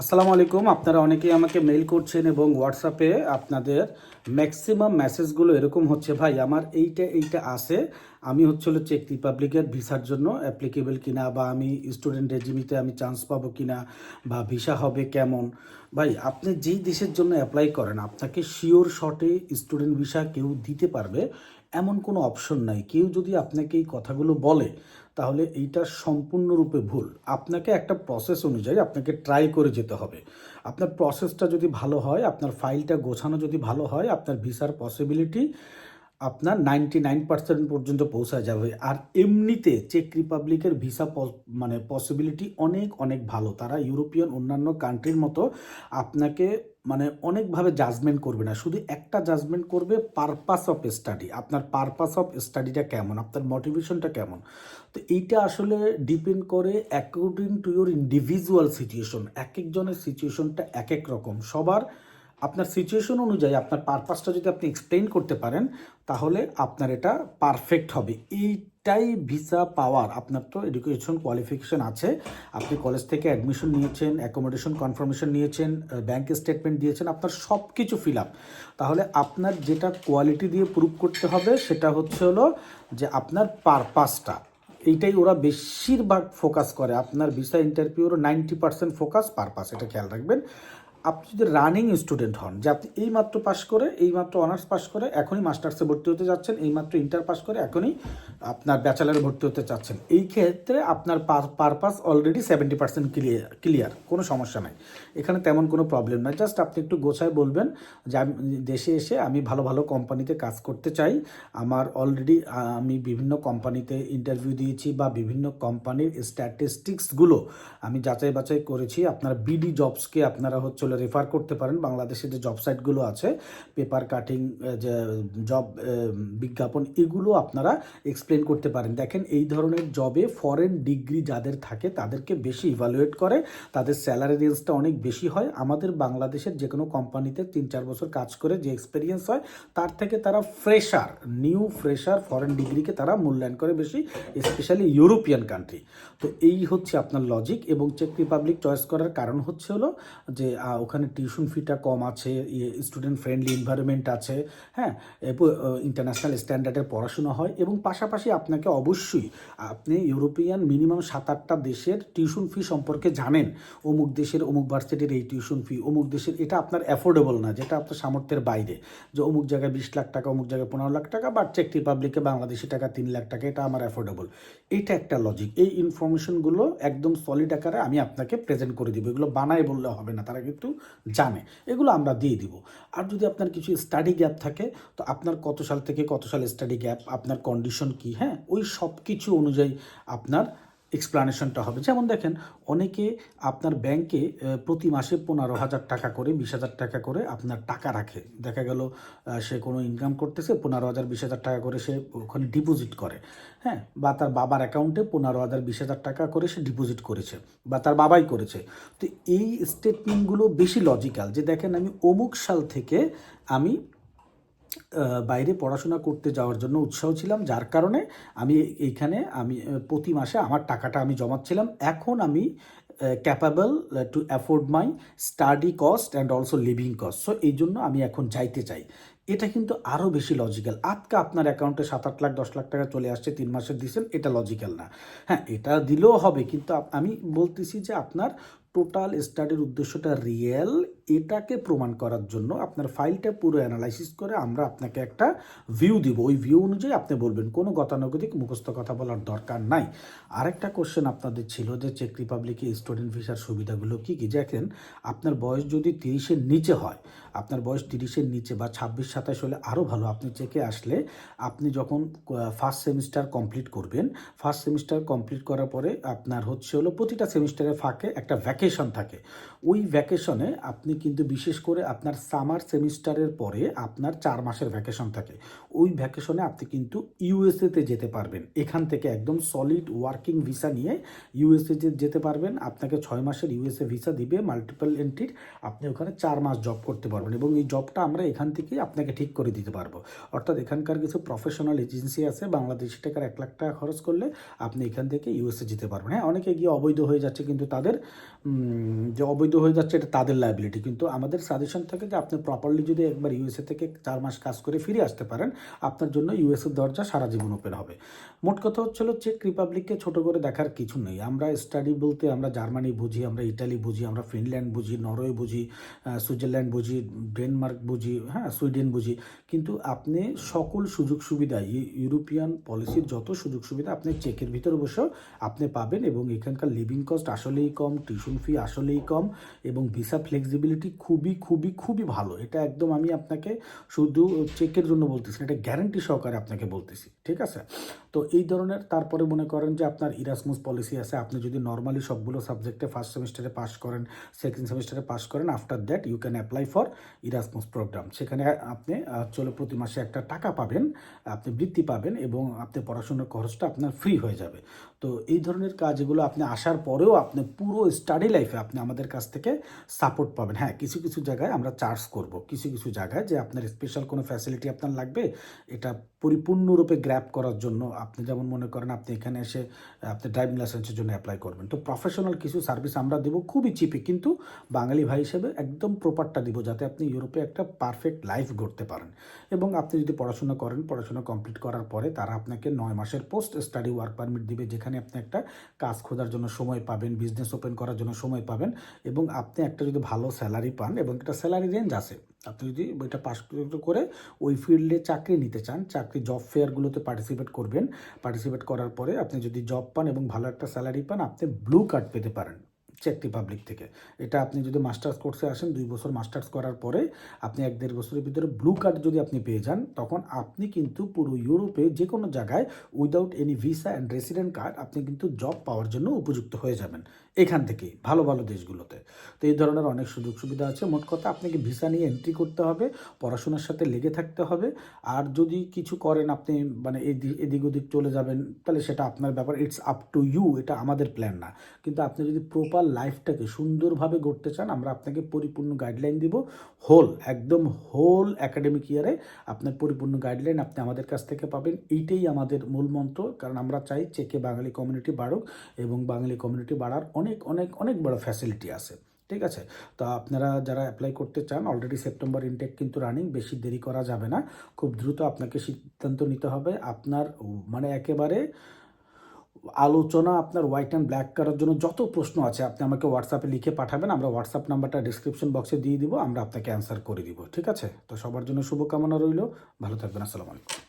আসসালামু আলাইকুম। আপনারা অনেকেই আমাকে মেইল করছেন এবং হোয়াটসঅ্যাপে আপনাদের ম্যাক্সিমাম মেসেজগুলো এরকম হচ্ছে, ভাই, আমার এইটা এইটা আছে। আমি হচ্ছে হলো চেক রিপাবলিকের ভিসার জন্য অ্যাপ্লিকেবল কিনা বা আমি স্টুডেন্ট রেজিমিতে আমি চান্স পাবো কিনা বা ভিসা হবে কেমন? ভাই, আপনি যেই দেশের জন্য অ্যাপ্লাই করেন, আপনাকে শিওর শর্টে স্টুডেন্ট ভিসা কেউ দিতে পারবে, এমন কোনো অপশন নাই। কেউ যদি আপনাকে এই কথাগুলো বলে তাহলে এইটা সম্পূর্ণরূপে ভুল। আপনাকে একটা প্রসেস অনুযায়ী আপনাকে ট্রাই করে যেতে হবে। আপনার প্রসেসটা যদি ভালো হয়, আপনার ফাইলটা গোছানো যদি ভালো হয়, আপনার ভিসার পসিবিলিটি আপনার নাইনটি নাইন পার্সেন্ট পর্যন্ত পৌঁছা যাবে। আর এমনিতে চেক রিপাবলিকের ভিসা মানে পসিবিলিটি অনেক অনেক ভালো। তারা ইউরোপিয়ান অন্যান্য কান্ট্রির মতো আপনাকে মানে অনেকভাবে জাজমেন্ট করবে না। শুধু একটা জাজমেন্ট করবে পারপাস অফ স্টাডি আপনার পারপাস অফ স্টাডিটা কেমন? আপনার মোটিভেশনটা কেমন? তো এইটা আসলে ডিপেন্ড করে according to your individual situation এক একজনের সিচুয়েশনটা এক এক রকম। সবার আপনার সিচুয়েশন অনুযায়ী, আপনার পারপাসটা যদি আপনি এক্সপ্লেন করতে পারেন, তাহলে আপনার এটা পারফেক্ট হবে। এইটাই ভিসা পাওয়ার আপনার তো এডুকেশন কোয়ালিফিকেশান আছে। আপনি কলেজ থেকে অ্যাডমিশন নিয়েছেন অ্যাকোমোডেশন কনফার্মেশন নিয়েছেন ব্যাংক স্টেটমেন্ট দিয়েছেন, আপনার সব কিছু ফিল আপ তাহলে আপনার যেটা কোয়ালিটি দিয়ে প্রুভ করতে হবে, সেটা হচ্ছে হলো যে আপনার পারপাসটা এইটাই ওরা বেশিরভাগ ফোকাস করে। আপনার ভিসা ইন্টারভিউর নাইনটি পার্সেন্ট ফোকাস পারপাস এটা খেয়াল রাখবেন। আপনি যদি রানিং স্টুডেন্ট হন, যে আপনি এইমাত্র পাস করে এইমাত্র অনার্স পাস করে, এখনই মাস্টার্সে ভর্তি হতে যাচ্ছেন এইমাত্র ইন্টার পাস করে, এখনই আপনার ব্যাচেলারে ভর্তি হতে চাচ্ছেন। এই ক্ষেত্রে আপনার purpose already seventy percent clear clear কোনো সমস্যা নাই। এখানে তেমন কোনো প্রবলেম নাই। জাস্ট আপনি একটু গোছায় বলবেন যে আমি, দেশে এসে আমি ভালো ভালো কোম্পানিতে কাজ করতে চাই। আমার অলরেডি আমি বিভিন্ন কোম্পানিতে ইন্টারভিউ দিয়েছি বা বিভিন্ন কোম্পানির স্ট্যাটিস্টিক্সগুলো আমি যাচাই বাছাই করেছি। আপনার বিডি জবসকে আপনারা হচ্ছে হলো রেফার করতে পারেন, বাংলাদেশে যে জব সাইটগুলো আছে পেপার কাটিং যে জব বিজ্ঞাপন, এগুলো আপনারা এক্সপ্লেন করতে পারেন। দেখেন, এই ধরনের জবে ফরেন ডিগ্রি যাদের থাকে, তাদেরকে বেশি ইভালুয়েট করে, তাদের স্যালারি রেঞ্জটা অনেক বেশি হয়। আমাদের বাংলাদেশের যে কোনো কোম্পানিতে তিন চার বছর কাজ করে যে এক্সপিরিয়েন্স হয়, তার থেকে তারা ফ্রেশার নিউ ফ্রেশার ফরেন ডিগ্রিকে তারা মূল্যায়ন করে বেশি স্পেশালি ইউরোপিয়ান কান্ট্রি তো এই হচ্ছে আপনার লজিক এবং চেক রিপাবলিক চয়েস করার কারণ হচ্ছে হলো যে ওখানে টিউশন ফিটা কম আছে স্টুডেন্ট ফ্রেন্ডলি এনভায়রনমেন্ট আছে হ্যাঁ? ইন্টারন্যাশনাল স্ট্যান্ডার্ডের পড়াশোনা হয় এবং পাশাপাশি আপনাকে অবশ্যই আপনি ইউরোপিয়ান মিনিমাম সাত আটটা দেশের টিউশন ফি সম্পর্কে জানেন। অমুক দেশের অমুক ভার্সিটির এই টিউশন ফি অমুক দেশের এটা আপনার অ্যাফোর্ডেবল না, যেটা আপনার সামর্থ্যের বাইরে। যে অমুক জায়গায় বিশ লাখ টাকা, অমুক জায়গায় পনেরো লাখ টাকা বা চেক রিপাবলিকে বাংলাদেশি টাকা তিন লাখ টাকা, এটা আমার অ্যাফোর্ডেবল এটা একটা লজিক এই ইনফরমেশনগুলো একদম সলিড আকারে আমি আপনাকে প্রেজেন্ট করে দিব। এগুলো বানায় বললে হবে না, তারা কিন্তু জানে, এগুলো আমরা দিয়ে দিব। আর যদি আপনার কিছু স্টাডি গ্যাপ থাকে, তো আপনার কত সাল থেকে কত সাল স্টাডি গ্যাপ আপনার কন্ডিশন কি হ্যাঁ? ওই সব কিছু অনুযায়ী আপনার এক্সপ্লানেশনটা হবে। যেমন দেখেন, অনেকে আপনার ব্যাংকে প্রতি মাসে পনেরো হাজার টাকা করে, বিশ হাজার টাকা করে আপনার টাকা রাখে। দেখা গেল সে কোনো ইনকাম করতেছে, পনেরো হাজার, বিশ হাজার টাকা করে সে ওখানে ডিপোজিট করে। হ্যাঁ বা তার বাবার অ্যাকাউন্টে পনেরো হাজার, বিশ হাজার টাকা করে সে ডিপোজিট করেছে, বা তার বাবাই করেছে। তো এই স্টেটমেন্টগুলো বেশি লজিক্যাল যে দেখেন, আমি অমুক সাল থেকে আমি বাইরে পড়াশোনা করতে যাওয়ার জন্য উৎসাহ ছিলাম, যার কারণে আমি এইখানে আমি প্রতি মাসে আমার টাকাটা আমি জমাচ্ছিলাম। এখন আমি capable to afford my study cost and also living cost so এই জন্য আমি এখন যাইতে চাই। এটা কিন্তু আরও বেশি লজিক্যাল আজকে আপনার অ্যাকাউন্টে সাত আট লাখ, দশ লাখ টাকা চলে আসছে, তিন মাসের দিয়েছেন এটা লজিক্যাল না। হ্যাঁ এটা দিলেও হবে, কিন্তু আমি বলতেছি যে আপনার টোটাল স্টাডির উদ্দেশ্যটা রিয়েল, এটাকে প্রমাণ করার জন্য আপনার ফাইলটা পুরো অ্যানালাইসিস করে আমরা আপনাকে একটা ভিউ দিব। ওই ভিউ অনুযায়ী আপনি বলবেন, কোনো গতানুগতিক মুখস্থ কথা বলার দরকার নাই। আরেকটা কোশ্চেন আপনাদের ছিল যে চেক রিপাবলিকে স্টুডেন্ট ভিসার সুবিধাগুলো কী কী? দেখেন, আপনার বয়স যদি তিরিশের নিচে হয়, আপনার বয়স তিরিশের নিচে বা ছাব্বিশ, সাতাশ হলে আরও ভালো, আপনি চেকে আসলে আপনি যখন ফার্স্ট সেমিস্টার কমপ্লিট করবেন ফার্স্ট সেমিস্টার কমপ্লিট করার পরে আপনার হচ্ছে হলো প্রতিটা সেমিস্টারের ফাঁকে একটা ভ্যাকেশন থাকে। ওই ভ্যাকেশনে আপনি কিন্তু বিশেষ করে আপনার সামার সেমিস্টারের পরে আপনার চার মাসের ভ্যাকেশন থাকে। ওই ভ্যাকেশনে আপনি কিন্তু ইউএসএতে যেতে পারবেন। এখান থেকে একদম সলিড ওয়ার্কিং ভিসা নিয়ে ইউএসএ যেতে পারবেন। আপনাকে ছয় মাসের ইউএসএ ভিসা দিবে মাল্টিপল এন্ট্রির আপনি ওখানে চার মাস জব করতে পারবেন এবং এই জবটা আমরা এখান থেকেই আপনাকে ঠিক করে দিতে পারব। অর্থাৎ এখানকার কিছু প্রফেশনাল এজেন্সি আছে, বাংলাদেশি টাকার এক লাখ টাকা খরচ করলে আপনি এখান থেকে ইউএসএ যেতে পারবেন। হ্যাঁ অনেকে গিয়ে অবৈধ হয়ে যাচ্ছে, কিন্তু তাদের যে অবৈধ হয়ে যাচ্ছে, এটা তাদের লাইবিলিটি কিন্তু আমাদের সাজেশন থাকে যে আপনি প্রপারলি যদি একবার ইউএসএ থেকে চার মাস কাজ করে ফিরে আসতে পারেন, আপনার জন্য ইউএসএর দরজা সারা জীবন ওপেন হবে। মোট কথা হচ্ছিল চেক রিপাবলিককে ছোট করে দেখার কিছু নেই। আমরা স্টাডি বলতে আমরা জার্মানি বুঝি, আমরা ইটালি বুঝি, আমরা ফিনল্যান্ড বুঝি নরওয়ে বুঝি সুইজারল্যান্ড বুঝি ডেনমার্ক বুঝি হ্যাঁ সুইডেন বুঝি। কিন্তু আপনি সকল সুযোগ সুবিধা ইউরোপিয়ান পলিসির যত সুযোগ সুবিধা আপনি চেকের ভিতরে বসেও আপনি পাবেন এবং এখানকার লিভিং কস্ট আসলেই কম টিউশন ফি আসলেই কম এবং ভিসা ফ্লেক্সিবিলিটি খুবই খুবই খুবই ভালো। এটা একদম আমি আপনাকে শুধু চেকের জন্য বলতেছি এটা গ্যারান্টি সহকারে আপনাকে বলতেছি, ঠিক আছে? তো এই ধরনের, তারপরে মনে করেন যে আপনার ইরাসমুস পলিসি আছে, আপনি যদি নর্মালি সবগুলো সাবজেক্টে ফার্স্ট সেমিস্টারে পাস করেন সেকেন্ড সেমিস্টারে পাস করেন after that you can apply for Erasmus programme সেখানে আপনি চলে প্রতি মাসে একটা টাকা পাবেন, আপনি বৃত্তি পাবেন এবং আপনি পড়াশোনার খরচটা আপনার ফ্রি হয়ে যাবে। তো এই ধরনের কাজগুলো আপনি আসার পরেও আপনি পুরো স্টাডি লাইফে আপনি আমাদের কাছ থেকে সাপোর্ট পাবেন। হ্যাঁ কিছু কিছু জায়গায় আমরা চার্জ করব। কিছু কিছু জায়গায় যে আপনার স্পেশাল কোনো ফ্যাসিলিটি আপনার লাগবে, এটা পরিপূর্ণরূপে গ্র্যাপ করার জন্য আপনি যেমন মনে করেন আপনি এখানে এসে, আপনি ড্রাইভিং লাইসেন্সের জন্য অ্যাপ্লাই করবেন। তো প্রফেশনাল কিছু সার্ভিস আমরা দেবো, খুবই চিপে কিন্তু বাঙালি ভাই হিসেবে একদম প্রপারটা দিব, যাতে আপনি ইউরোপে একটা পারফেক্ট লাইফ গড়তে পারেন। এবং আপনি যদি পড়াশোনা করেন, পড়াশোনা কমপ্লিট করার পরে তারা আপনাকে নয় মাসের পোস্ট স্টাডি ওয়ার্ক পারমিট দিবে, যেখানে আপনি একটা কাজ খোঁজার জন্য সময় পাবেন বিজনেস ওপেন করার জন্য সময় পাবেন, এবং আপনি একটা যদি ভালো স্যালারি পান, এবং একটা স্যালারি রেঞ্জ আছে আপনি যদি ওইটা পাস করে ওই ফিল্ডে চাকরি নিতে চান, চাকরি জব ফেয়ারগুলোতে পার্টিসিপেট করবেন। পার্টিসিপেট করার পরে আপনি যদি জব পান এবং ভালো একটা স্যালারি পান, আপনি ব্লু কার্ড পেতে পারেন। চেক রিপাবলিক থেকে। এটা আপনি যদি মাস্টার্স কোর্সে আসেন, দুই বছর মাস্টার্স করার পরে আপনি এক দেড় বছরের ভিতরে ব্লু কার্ড যদি আপনি পেয়ে যান, তখন আপনি কিন্তু পুরো ইউরোপে যে কোনো জায়গায় without any visa and resident card আপনি কিন্তু জব পাওয়ার জন্য উপযুক্ত হয়ে যাবেন এখান থেকেই, ভালো ভালো দেশগুলোতে। তো এই ধরনের অনেক সুযোগ সুবিধা আছে। মোট কথা আপনাকে ভিসা নিয়ে এন্ট্রি করতে হবে, পড়াশোনার সাথে লেগে থাকতে হবে। আর যদি কিছু করেন আপনি মানে এদিক ওদিক চলে যাবেন, তাহলে সেটা আপনার ব্যাপার ইটস আপ টু ইউ এটা আমাদের প্ল্যান না। কিন্তু আপনি যদি প্রপার লাইফটাকে সুন্দরভাবে গড়তে চান, আমরা আপনাকে পরিপূর্ণ গাইডলাইন দিব। হোল একদম হোল একাডেমিক ইয়ারে আপনার পরিপূর্ণ গাইডলাইন আপনি আমাদের কাছ থেকে পাবেন। এইটাই আমাদের মূল মন্ত্র, কারণ আমরা চাই চেকে বাঙালি কমিউনিটি বাড়ুক এবং বাঙালি কমিউনিটি বাড়ার অনেক অনেক অনেক বড় ফ্যাসিলিটি আছে। ঠিক আছে? তো আপনারা যারা অ্যাপ্লাই করতে চান অলরেডি সেপ্টেম্বর ইনটেক কিন্তু রানিং বেশি দেরি করা যাবে না। খুব দ্রুত আপনাকে সিদ্ধান্ত নিতে হবে। আপনার মানে একেবারে আলোচনা আপনার হোয়াইট অ্যান্ড ব্ল্যাক করার জন্য যত প্রশ্ন আছে আপনি আমাকে হোয়াটসঅ্যাপে লিখে পাঠাবেন, আমরা হোয়াটসঅ্যাপ নাম্বারটা ডিসক্রিপশন বক্সে দিয়ে দিব, আমরা আপনাকে অ্যান্সার করে দিব, ঠিক আছে? তো সবার জন্য শুভকামনা রইল, ভালো থাকবেন, আসসালামু আলাইকুম।